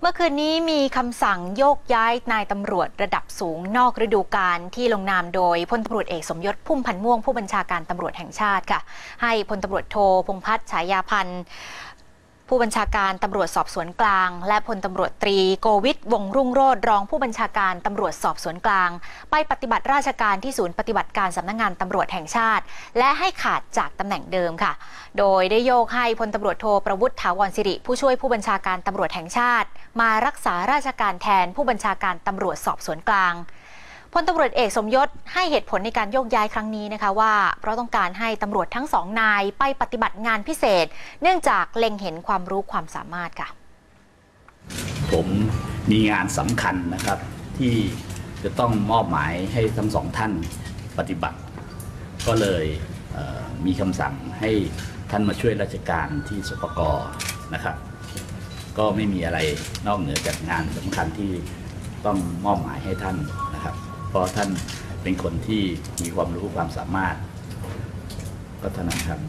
เมื่อคืนนี้มีคำสั่งโยกย้ายนายตำรวจระดับสูงนอกฤดูกาลที่ลงนามโดยพลตำรวจเอกสมยศพุ่มพันธ์ม่วงผู้บัญชาการตำรวจแห่งชาติค่ะ ให้พลตำรวจโทพงษ์พัฒน์ฉายาพันธ์ ผู้บัญชาการตำรวจสอบสวนกลาง และพลตำรวจตรีโกวิทวงรุ่งโรจน์รองผู้บัญชาการตำรวจสอบสวนกลาง ไปปฏิบัติราชการที่ศูนย์ปฏิบัติการสำนักงานตำรวจแห่งชาติ และให้ขาดจากตำแหน่งเดิมค่ะ โดยได้โยกให้พลตำรวจโทประวุฒิถาวรสิริ ผู้ช่วยผู้บัญชาการตำรวจแห่งชาติ มารักษาราชการแทนผู้บัญชาการตำรวจสอบสวนกลาง ลตำรวจเอกสมยศให้เหตุผลในการโยกย้ายครั้งนี้นะคะว่า เพราะต้องการให้ตำรวจทั้งสองนายไปปฏิบัติงานพิเศษ เนื่องจากเล็งเห็นความรู้ความสามารถค่ะ ผมมีงานสำคัญนะครับ ที่จะต้องมอบหมายให้ทั้งสองท่านปฏิบัติ ก็เลยเมีคำสั่งให้ท่านมาช่วยราชการที่สปกนะครับ ก็ไม่มีอะไรนอกเหนือจากงานสำคัญที่ต้องมอบหมายให้ท่านนะครับ เพราะท่านเป็นคนที่มีความรู้ความสามารถก็เท่านั้นครับ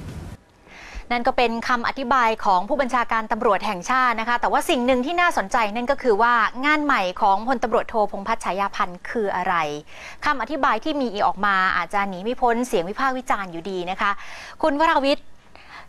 นั่นก็เป็นคำอธิบายของผู้บัญชาการตำรวจแห่งชาตินะคะ แต่ว่าสิ่งหนึ่งที่น่าสนใจนั่นก็คือว่างานใหม่ของพลตำรวจโทพงษ์พัฒน์ฉายาพันธ์คืออะไรคำอธิบายที่มีออกมาอาจจะหนีไม่พ้นเสียงวิพากษ์วิจารณ์อยู่ดีนะคะ คุณวราวิทย์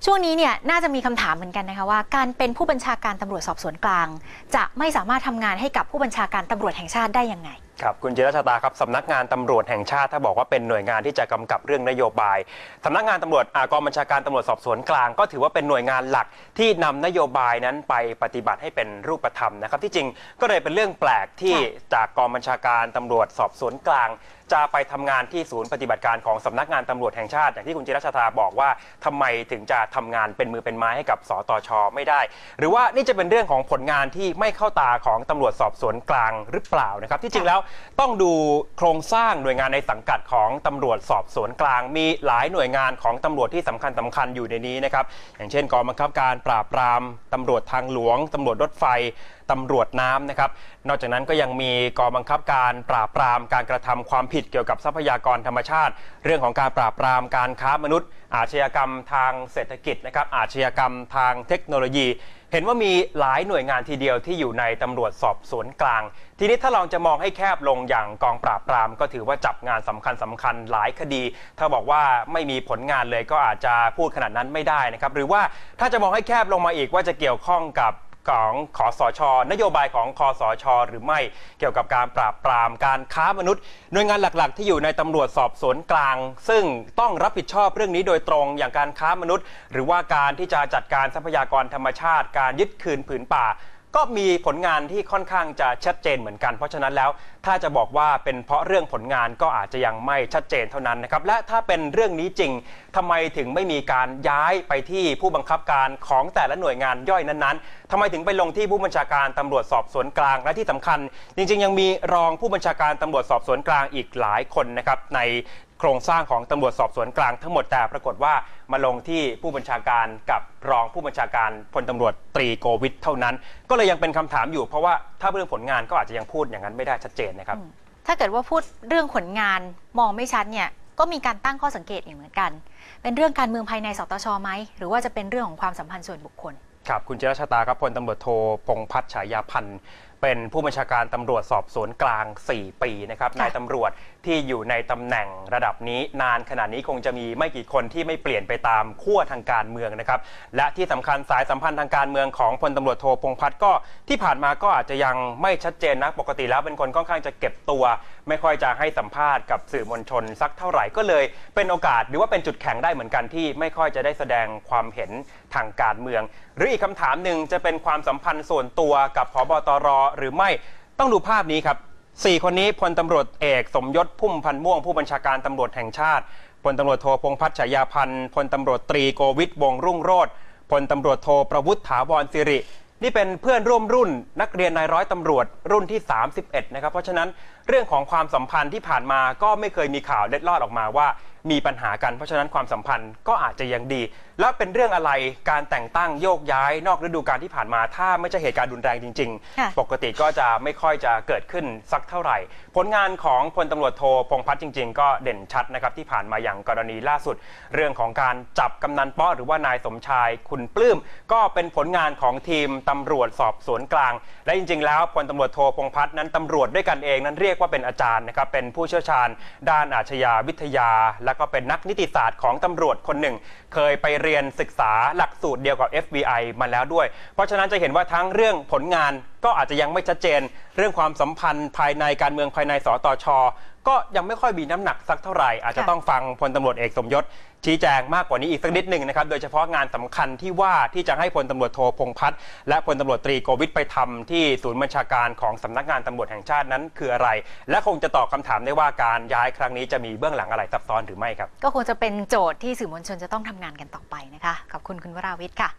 ช่วงนี้เนี่ยน่าจะมีคำถามเหมือนกันนะคะว่าการเป็นผู้บัญชาการตำรวจสอบสวนกลาง จะไม่สามารถทำงานให้กับผู้บัญชาการตำรวจแห่งชาติได้ยังไง ครับคุณจิรชาตาครับสำนักงานตำรวจแห่งชาติถ้าบอกว่าเป็นหน่วยงานที่จะกำกับเรื่องนโยบายสำนักงานตำรวจอากองบัญชาการตำรวจสอบสวนกลาง ก็ถือว่าเป็นหน่วยงานหลักที่นำนโยบายนั้นไปปฏิบัติให้เป็นรูปธรรมนะครับ ที่จริงก็เลยเป็นเรื่องแปลกที่จากกองบัญชาการตำรวจสอบสวนกลาง จะไปทำงานที่ศูนย์ปฏิบัติการของสำนักงานตำรวจแห่งชาติอย่างที่คุณจิรชาตาบอกว่าทำไมถึงจะทำงานเป็นมือเป็นไม้ให้กับสตชไม่ได้ หรือว่านี่จะเป็นเรื่องของผลงานที่ไม่เข้าตาของตำรวจสอบสวนกลางหรือเปล่านะครับ ที่จริงแล้วต้องดูโครงสร้างหน่วยงานในสังกัดของตำรวจสอบสวนกลาง มีหลายหน่วยงานของตำรวจที่สำคัญสำคัญอยู่ในนี้นะครับอย่างเช่นกองบังคับการปราบปรามตำรวจทางหลวงตำรวจรถไฟ ตำรวจน้ำนะครับ นอกจากนั้นก็ยังมีกองบังคับการปราบปรามการกระทำความผิดเกี่ยวกับทรัพยากรธรรมชาติ เรื่องของการปราบปรามการค้ามนุษย์ อาชญากรรมทางเศรษฐกิจนะครับ อาชญากรรมทางเทคโนโลยี เห็นว่ามีหลายหน่วยงานทีเดียวที่อยู่ในตำรวจสอบสวนกลาง ทีนี้ถ้าลองจะมองให้แคบลงอย่างกองปราบปราม ก็ถือว่าจับงานสำคัญสำคัญหลายคดี ถ้าบอกว่าไม่มีผลงานเลยก็อาจจะพูดขนาดนั้นไม่ได้นะครับ หรือว่าถ้าจะมองให้แคบลงมาอีกว่าจะเกี่ยวข้องกับ ของคอสช นโยบายของคอสช หรือไม่เกี่ยวกับการปราบปรามการค้ามนุษย์ หน่วยงานหลักๆ ที่อยู่ในตำรวจสอบสวนกลาง ซึ่งต้องรับผิดชอบเรื่องนี้โดยตรงอย่างการค้ามนุษย์ หรือว่าการที่จะจัดการทรัพยากรธรรมชาติ การยึดคืนผืนป่า ก็มีผลงานที่ค่อนข้างจะชัดเจนเหมือนกัน เพราะฉะนั้นแล้วถ้าจะบอกว่าเป็นเพราะเรื่องผลงานก็อาจจะยังไม่ชัดเจนเท่านั้นนะครับและถ้าเป็นเรื่องนี้จริงทำไมถึงไม่มีการย้ายไปที่ผู้บังคับการของแต่ละหน่วยงานย่อยนั้นๆทำไมถึงไปลงที่ผู้บัญชาการตำรวจสอบสวนกลางและที่สำคัญ จริง ๆ ยังมีรองผู้บัญชาการตำรวจสอบสวนกลางอีกหลายคนนะครับใน โครงสร้างของตำรวจสอบสวนกลางทั้งหมดแต่ปรากฏว่ามาลงที่ผู้บัญชาการกับรองผู้บัญชาการพลตำรวจตรีโกวิทเท่านั้น ก็เลยยังเป็นคำถามอยู่ เพราะว่าถ้าเรื่องผลงานก็อาจจะยังพูดอย่างนั้นไม่ได้ชัดเจนนะครับ ถ้าเกิดว่าพูดเรื่องผลงานมองไม่ชัดเนี่ยก็มีการตั้งข้อสังเกตอีกเหมือนกัน เป็นเรื่องการเมืองภายในสตชไหมหรือว่าจะเป็นเรื่องของความสัมพันธ์ส่วนบุคคลครับคุณเจรชาตาครับพลตำรวจโทพงพัฒน์ฉายาพันธ์ เป็นผู้บัญชาการตำรวจสอบสวนกลาง 4 ปีนะครับนายตำรวจที่อยู่ในตำแหน่งระดับนี้นานขนาดนี้คงจะมีไม่กี่คนที่ไม่เปลี่ยนไปตามขั้วทางการเมืองนะครับและที่สำคัญสายสัมพันธ์ทางการเมืองของพลตำรวจโทพงษ์พัฒน์ก็ที่ผ่านมาก็อาจจะยังไม่ชัดเจนนะปกติแล้วเป็นคนค่อนข้างจะเก็บตัว ไม่ค่อยจะให้สัมภาษณ์กับสื่อมวลชนสักเท่าไหร่ก็เลย เป็นโอกาสหรือว่าเป็นจุดแข็งได้เหมือนกันที่ไม่ค่อยจะได้แสดงความเห็นทางการเมือง หรืออีกคำถามหนึ่งจะเป็นความสัมพันธ์ส่วนตัวกับพบตรหรือไม่ต้องดูภาพนี้ครับสี่คนนี้พลตำรวจเอกสมยศพุ่มพันธ์ม่วงผู้บัญชาการตำรวจแห่งชาติพลตำรวจโทพงพัฒน์ฉายาพันธ์พลตำรวจตรีโกวิทวงรุ่งโรจน์พลตำรวจโทประวุฒิถาวรสิริ นี่เป็นเพื่อนร่วมรุ่นนักเรียนนายร้อยตำรวจรุ่นที่ 31 นะครับ เพราะฉะนั้นเรื่องของความสัมพันธ์ที่ผ่านมาก็ไม่เคยมีข่าวเล็ดลอดออกมาว่า มีปัญหากัน เพราะฉะนั้นความสัมพันธ์ก็อาจจะยังดี แล้วเป็นเรื่องอะไรการแต่งตั้งโยกย้ายนอกฤดูกาลที่ผ่านมา ถ้าไม่ใช่เหตุการณ์รุนแรงจริงค่ะๆปกติก็จะไม่ค่อยจะเกิดขึ้นสักเท่าไหร่ ผลงานของพลตำรวจโทพงษ์พัฒน์จริง ๆ ก็เด่นชัดนะครับที่ผ่านมาอย่างกรณีล่าสุด เรื่องของการจับกำนันเปาะหรือว่านายสมชายคุณปลื้มก็เป็นผลงานของทีมตำรวจสอบสวนกลาง และจริง ๆ แล้วพลตำรวจโทพงษ์พัฒน์นั้นตำรวจด้วยกันเองนั้นเรียกว่าเป็นอาจารย์นะครับเป็นผู้เชี่ยวชาญ ด้านอาชญาวิทยาและและก็เป็นนักนิติศาสตร์ของตำรวจคนหนึ่ง เคยไปเรียนศึกษาหลักสูตรเดียวกับ FBI มาแล้วด้วย เพราะฉะนั้นจะเห็นว่าทั้งเรื่องผลงานก็อาจจะยังไม่ชัดเจน เรื่องความสัมพันธ์ภายในการเมืองภายในสตชก็ยังไม่ค่อยมีน้ำหนักสักเท่าไหร่ อาจจะค่ะต้องฟังพลตำรวจเอกสมยศ ชี้แจงมากกว่านี้อีกสักนิดหนึ่งนะครับ โดยเฉพาะงานสำคัญที่ว่าที่จะให้พลตำรวจโทพงษ์พัฒน์และพลตำรวจตรีโกวิทไปทำที่ศูนย์บัญชาการของสำนักงานตำรวจแห่งชาตินั้น คืออะไร และคงจะตอบคำถามได้ว่าการย้ายครั้งนี้จะมีเบื้องหลังอะไรซับซ้อนหรือไม่ครับ ก็คงจะเป็นโจทย์ที่สื่อมวลชนจะต้องทำงานกันต่อไปนะคะ ขอบคุณคุณวราวิทย์ค่ะ